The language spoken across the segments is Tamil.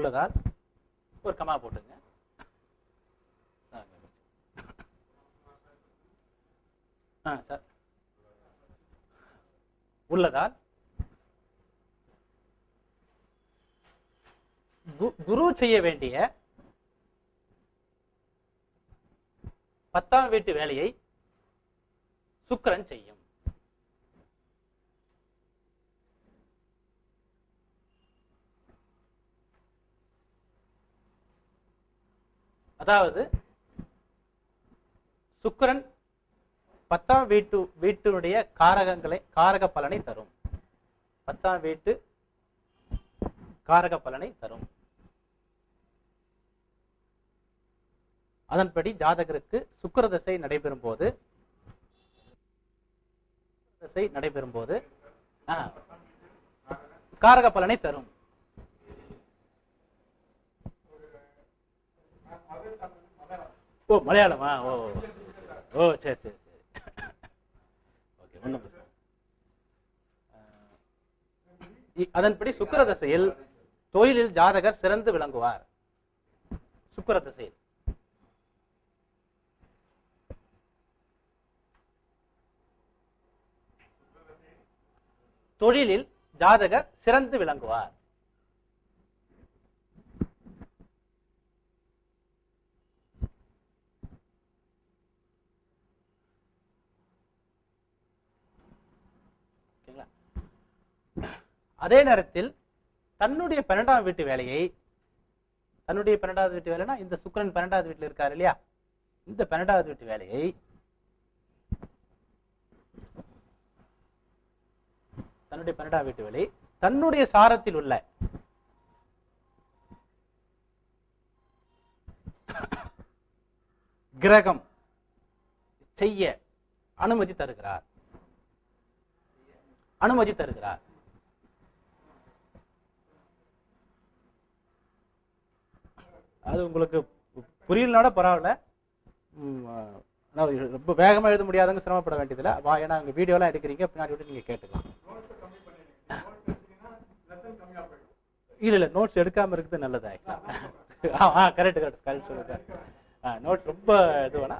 உள்ளதால் ஒரு கமா போட்டுங்க. ஆ சார். உள்ளதால் குரு செய்ய வேண்டிய பத்தாம் வீட்டு வேலையை சுக்கிரன் செய்யும். அதாவது சுக்கரன் பத்தாம் வீட்டு வீட்டினுடைய காரகங்களை காரக பலனை தரும். பத்தாம் வீட்டு காரக பலனை தரும். அதன்படி ஜாதகருக்கு சுக்கிர தசை நடைபெறும் போது தசை நடைபெறும் போது காரக பலனை தரும். ஓ மலையாளமா? ஓ ஓ சரி சரி சரி. ஓகே ஒன்றும் அதன்படி சுக்கிர தசையில் தொழிலில் ஜாதகர் சிறந்து விளங்குவார். சுக்கர தசையில் தொழிலில் ஜாதகர் சிறந்து விளங்குவார் ஓகேங்களா? அதே நேரத்தில் தன்னுடைய பன்னெண்டாம் வீட்டு வேலையை தன்னுடைய பன்னெண்டாவது வீட்டு வேலைனா இந்த சுக்கிரன் பன்னெண்டாவது வீட்டில் இருக்காரு இல்லையா? இந்த பன்னெண்டாவது வீட்டு வேலையை தன்னுடைய பன்னெண்டாம் வீட்டு வேலை தன்னுடைய சாரத்தில் உள்ள கிரகம் செய்ய அனுமதி தருகிறார். அனுமதி தருகிறார். அது உங்களுக்கு பு- பரவாயில்ல. ரொம்ப வேகமா எழுத முடியாதவங்க சிரமப்பட வேண்டியதில்லை. வா ஏன்னா அங்க வீடியோலாம் எடுக்கிறீங்க பின்னாடி விட்டு நீங்க கேட்டுக்கலாம். இல்ல இல்ல நோட்ஸ் எடுக்காம இருக்குது நல்லது? ஆக்சுவலா ஆ கரெக்ட் கரெக்ட் கரெக்ட் சொல்லுங்க. நோட்ஸ் ரொம்ப இது வேணா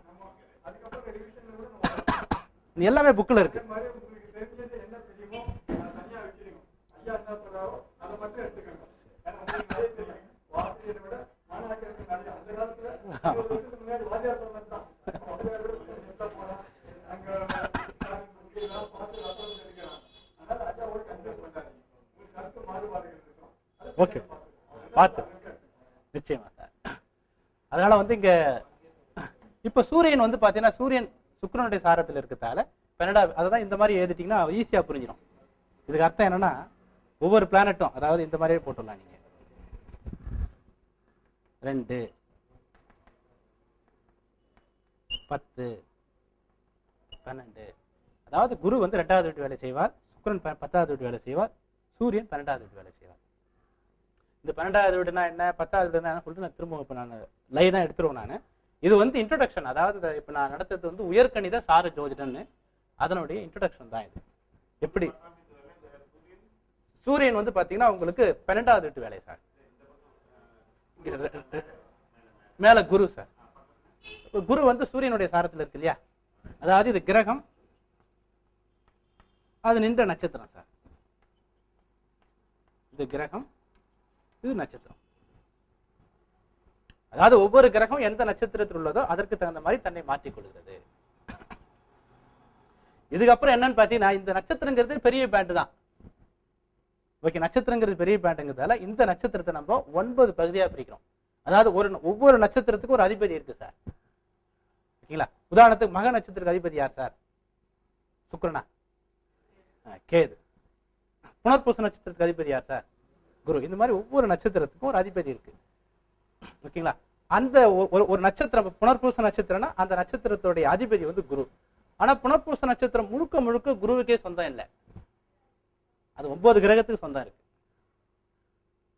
எல்லாமே புக்கில் இருக்கு. ஓகே பார்த்து. நிச்சயமா சார் அதனால வந்து இங்க இப்ப சூரியன் வந்து பாத்தீங்கன்னா சூரியன் சுக்கிரனுடைய சாரத்தில் இருக்கிறதால பன்னெண்டா அதான் இந்த மாதிரி எழுதிட்டீங்கன்னா ஈஸியா புரிஞ்சிடும். இதுக்கு அர்த்தம் என்னன்னா ஒவ்வொரு பிளானட்டும் அதாவது இந்த மாதிரியே போட்டுடலாம் நீங்க. ரெண்டு பத்து பன்னெண்டு. அதாவது குரு வந்து ரெண்டாவது வீட்டு வேலை செய்வார் சுக்கரன் பத்தாவது வீட்டு வேலை செய்வார் சூரியன் பன்னெண்டாவது வீட்டு வேலை செய்வார் இந்த பன்னெண்டாவது வீடுனா என்ன பத்தாவது வீடுனா என்ன சொல்லிட்டு நான் திரும்ப இப்போ நான் லைனாக எடுத்துருவேன் நான். இது வந்து இன்ட்ரடக்ஷன் அதாவது இப்போ நான் நடத்துறது வந்து உயர்கணித சார ஜோதிடம்னு அதனுடைய இன்ட்ரடக்ஷன் தான் இது. எப்படி? சூரியன் வந்து பாத்தீங்கன்னா உங்களுக்கு பன்னெண்டாவது வீட்டு வேலை சார். மேல குரு சார். குரு வந்து சூரியனுடைய சாரத்தில் இருக்கு இல்லையா? அதாவது இது கிரகம் அது நின்ற நட்சத்திரம் சார். இது கிரகம் இது நட்சத்திரம். அதாவது ஒவ்வொரு கிரகம் எந்த நட்சத்திரத்தில் உள்ளதோ அதற்கு தகுந்த மாதிரி தன்னை மாற்றிக் கொள்கிறது. இதுக்கப்புறம் என்னன்னு பாத்தீங்கன்னா இந்த நட்சத்திரங்கிறது பெரிய பேண்ட் தான். ஓகே நட்சத்திரங்கிறது பெரிய பேண்ட்ங்கிறதால இந்த நட்சத்திரத்தை நம்ம ஒன்பது பகுதியா பிரிக்கிறோம். அதாவது ஒரு ஒவ்வொரு நட்சத்திரத்துக்கும் ஒரு அதிபதி இருக்கு சார். ஓகேங்களா? உதாரணத்துக்கு மக நட்சத்திரத்துக்கு அதிபதி யார் சார்? சுக்கிரனா? கேது. புனர்பூச நட்சத்திரத்துக்கு அதிபதி யார் சார்? குரு. இந்த மாதிரி ஒவ்வொரு நட்சத்திரத்துக்கும் ஒரு அதிபதி இருக்கு. ஓகேங்களா? அந்த ஒரு ஒரு நட்சத்திரம் புனர்பூச நட்சத்திரம்னா அந்த நட்சத்திரத்துடைய அதிபதி வந்து குரு. ஆனா புனர்பூச நட்சத்திரம் முழுக்க முழுக்க குருவுக்கே சொந்தம் இல்லை. அது ஒன்பது கிரகத்துக்கு சொந்தம் இருக்கு.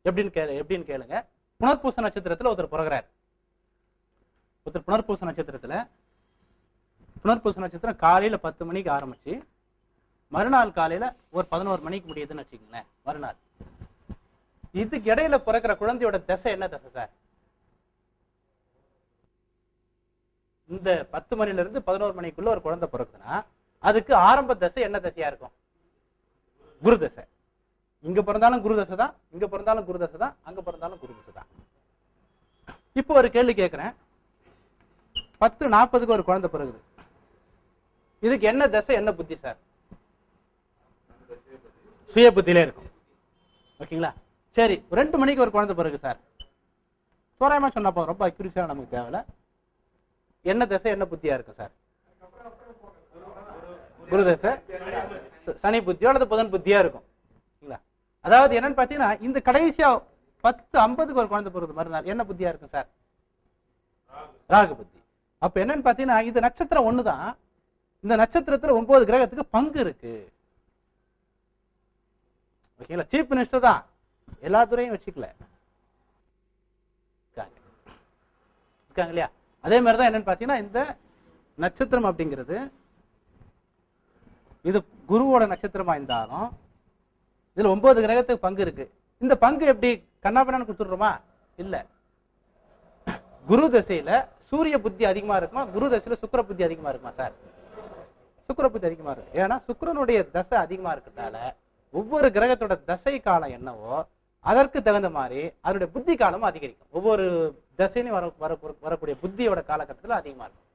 எப்படின்னு கேளு எப்படின்னு கேளுங்க. புனர்பூச நட்சத்திரத்துல ஒருத்தர் பிறகுறாரு. ஒருத்தர் புனர்பூச நட்சத்திரத்துல புனர்பூச நட்சத்திரம் காலையில பத்து மணிக்கு ஆரம்பிச்சு மறுநாள் காலையில ஒரு பதினோரு மணிக்கு முடியுதுன்னு வச்சுக்கோங்களேன் மறுநாள். இதுக்கு இடையில பிறக்கிற குழந்தையோட தசை என்ன தசை சார்? இந்த பத்து மணில இருந்து பதினோரு மணிக்குள்ள ஒரு குழந்தை பிறக்குதுன்னா அதுக்கு ஆரம்ப தசை என்ன தசையா இருக்கும்? குரு தசை. இங்க பிறந்தாலும் குரு தசை தான் இங்க பிறந்தாலும் குரு தசை தான் அங்க பிறந்தாலும் குரு தசை தான். இப்போ ஒரு கேள்வி கேட்கிறேன். பத்து நாற்பதுக்கு ஒரு குழந்தை பிறகுது. இதுக்கு என்ன தசை என்ன புத்தி சார்? சுய புத்தியிலே இருக்கும். ஓகேங்களா? சரி ரெண்டு மணிக்கு ஒரு குழந்தை பிறகு சார். தோராயமாக சொன்னால் போதும் ரொம்ப அக்யூரிஸாக நமக்கு தேவையில்ல. என்ன தசை என்ன புத்தியாக இருக்கும் சார்? குரு தசை சனி புத்தியோ அல்லது புதன் புத்தியாக இருக்கும். சரிங்களா அதாவது என்னன்னு பார்த்தீங்கன்னா இந்த கடைசியாக பத்து ஐம்பதுக்கு ஒரு குழந்தை பிறகு மறுநாள் என்ன புத்தியாக இருக்கும் சார்? ராகு புத்தி. அப்போ என்னன்னு பார்த்தீங்கன்னா இந்த நட்சத்திரம் ஒன்று தான் இந்த நட்சத்திரத்தில் ஒன்பது கிரகத்துக்கு பங்கு இருக்கு. ஓகேங்களா? சீஃப் மினிஸ்டர் தான். எல்லா துறையும் வச்சுக்கல. இருக்காங்க. இருக்காங்க இல்லையா? அதே மாதிரி தான் என்னன்னு பாத்தீங்கன்னா இந்த நட்சத்திரம் அப்படிங்கிறது இது குருவோட நட்சத்திரமா இருந்தாலும் இதுல ஒன்பது கிரகத்துக்கு பங்கு இருக்கு. இந்த பங்கு எப்படி கண்ணாபண்ணான்னு கொடுத்துடுறோமா? இல்ல. குரு தசையில சூரிய புத்தி அதிகமா இருக்குமா? குரு தசையில சுக்கிர புத்தி அதிகமா இருக்குமா சார்? சுக்கர புத்தி அதிகமா இருக்கு. ஏன்னா சுக்கிரனுடைய தசை அதிகமா இருக்கிறதால ஒவ்வொரு கிரகத்தோட தசை காலம் என்னவோ அதற்கு தகுந்த மாதிரி அதனுடைய புத்தி காலமும் அதிகரிக்கும். ஒவ்வொரு தசையிலும் வர வர வரக்கூடிய புத்தியோட காலகட்டத்தில் அதிகமாக இருக்கும்.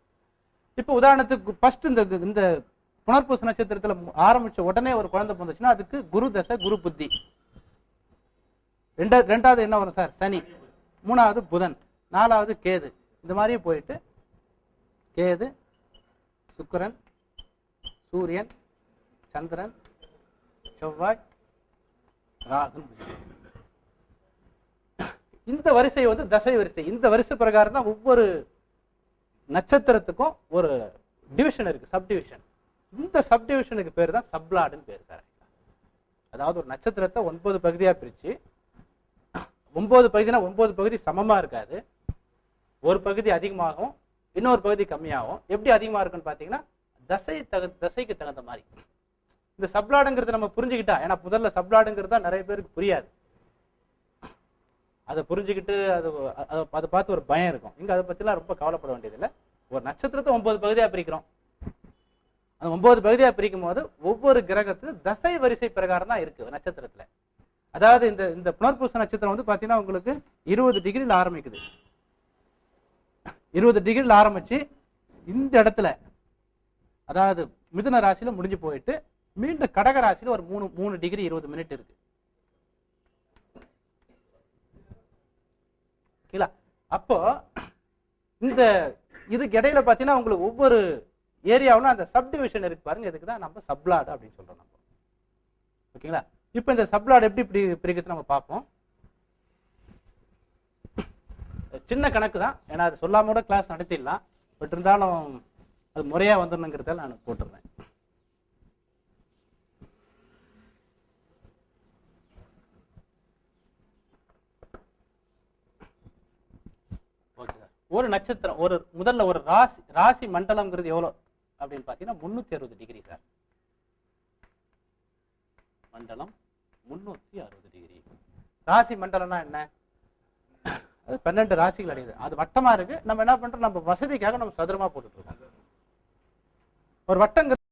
இப்போ உதாரணத்துக்கு ஃபர்ஸ்ட் இந்த இந்த புனர்பூச நட்சத்திரத்தில் ஆரம்பித்த ஆரம்பிச்ச உடனே ஒரு குழந்தை பிறந்துச்சுன்னா அதுக்கு குரு தசை குரு புத்தி. ரெண்டா ரெண்டாவது என்ன வரும் சார்? சனி. மூணாவது புதன். நாலாவது கேது. இந்த மாதிரியே போயிட்டு கேது சுக்கரன் சூரியன் சந்திரன் செவ்வாய் ராகு இந்த வரிசை வந்து தசை வரிசை. இந்த வரிசை பிரகாரம் தான் ஒவ்வொரு நட்சத்திரத்துக்கும் ஒரு டிவிஷன் இருக்கு சப் டிவிஷன் இந்த சப் டிவிஷனுக்கு பேர் தான் சப்லாடுன்னு பேர் சார். அதாவது ஒரு நட்சத்திரத்தை ஒன்பது பகுதியாக பிரித்து ஒன்பது பகுதினா ஒன்பது பகுதி சமமாக இருக்காது. ஒரு பகுதி அதிகமாகும் இன்னொரு பகுதி கம்மியாகும். எப்படி அதிகமாக இருக்குன்னு பார்த்தீங்கன்னா தசை தகு தசைக்கு தகுந்த மாதிரி. இந்த சப்லாடுங்கிறத நம்ம புரிஞ்சுக்கிட்டா ஏன்னா முதல்ல சப்லாடுங்கிறது தான் நிறைய பேருக்கு புரியாது. அதை புரிஞ்சுக்கிட்டு அது அதை பார்த்து ஒரு பயம் இருக்கும். இங்க அதை பத்திலாம் ரொம்ப கவலைப்பட வேண்டியதில்லை. ஒரு நட்சத்திரத்தை ஒன்பது பகுதியா பிரிக்கிறோம். அந்த ஒன்பது பகுதியா பிரிக்கும் போது ஒவ்வொரு கிரகத்துக்கு தசை வரிசை பிரகாரம் தான் இருக்கு நட்சத்திரத்துல. அதாவது இந்த இந்த புனர்பூச நட்சத்திரம் வந்து பாத்தீங்கன்னா உங்களுக்கு இருபது டிகிரியில் ஆரம்பிக்குது. இருபது டிகிரியில் ஆரம்பிச்சு இந்த இடத்துல அதாவது மிதுன ராசியில முடிஞ்சு போயிட்டு மீண்டும் கடக ராசியில ஒரு மூணு மூணு டிகிரி இருபது மினிட் இருக்கு. ஓகேங்களா அப்போ இந்த இதுக்கு இடையில பாத்தீங்கன்னா உங்களுக்கு ஒவ்வொரு ஏரியாவிலும் அந்த சப்டிவிஷன் இருக்கு பாருங்க இதுக்கு தான் நம்ம சப்லாட் அப்படின்னு சொல்றோம் நம்ம. ஓகேங்களா? இப்போ இந்த சப்லாட் எப்படி இப்படி பிரிக்கிறது நம்ம பார்ப்போம். சின்ன கணக்கு தான். ஏன்னா அது சொல்லாம கூட கிளாஸ் நடத்திடலாம். பட் இருந்தாலும் அது முறையா வந்துடணுங்கிறதால நான் போட்டுறேன் ஓகே சார் ஒரு நட்சத்திரம் ஒரு முதல்ல ஒரு ராசி ராசி மண்டலம்ங்கிறது எவ்வளோ அப்படின்னு பார்த்தீங்கன்னா முந்நூற்றி அறுபது டிகிரி சார். மண்டலம் முந்நூற்றி அறுபது டிகிரி ராசி மண்டலம்னா என்ன? அது பன்னெண்டு ராசிகள் அடையுது. அது வட்டமாக இருக்கு. நம்ம என்ன பண்ணுறோம் நம்ம வசதிக்காக நம்ம சதுரமாக போட்டுட்ருக்கோம் ஒரு வட்டங்க